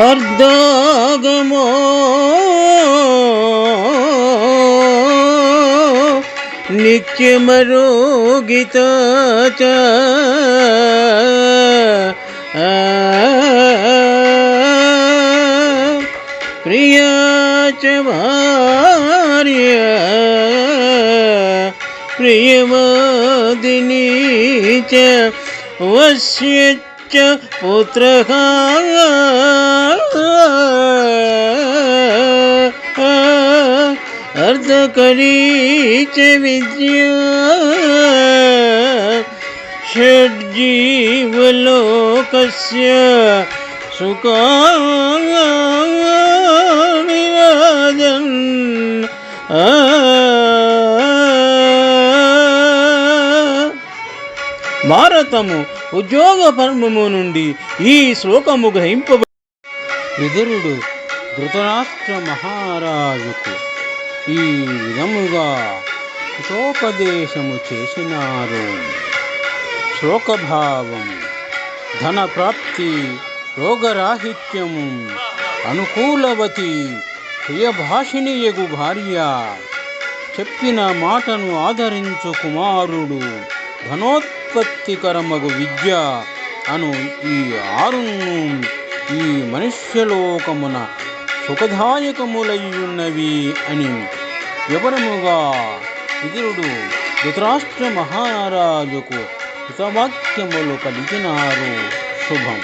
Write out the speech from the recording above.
अर्धगमो नित्यमरोगित च। प्रिया च भार्य। प्रियमदिनी च वश्य पुत्र पुत्रः। अर्धकरी च विद्या षड्जीवलोकस्य सुखानिवादन् భారతము ఉద్యోగ పర్వము నుండి ఈ శ్లోకము గ్రహింపబ విదురుడు ధృతరాష్ట్ర మహారాజుకు ఈ విధముగా హితోపదేశము చేసినారు. శ్లోకభావం ధన ప్రాప్తి రోగరాహిత్యము అనుకూలవతి ప్రియభాషిణి యగు భార్య చెప్పిన మాటను ఆదరించు కుమారుడు ధనోత్పత్తికరమగు విద్య అను ఈ ఆరును ఈ మనుష్యలోకమున సుఖదాయకములయ్యున్నవి అని వివరముగా విదురుడు ధృతరాష్ట్ర మహారాజుకు హితవాక్యములు పలికినారు శుభం.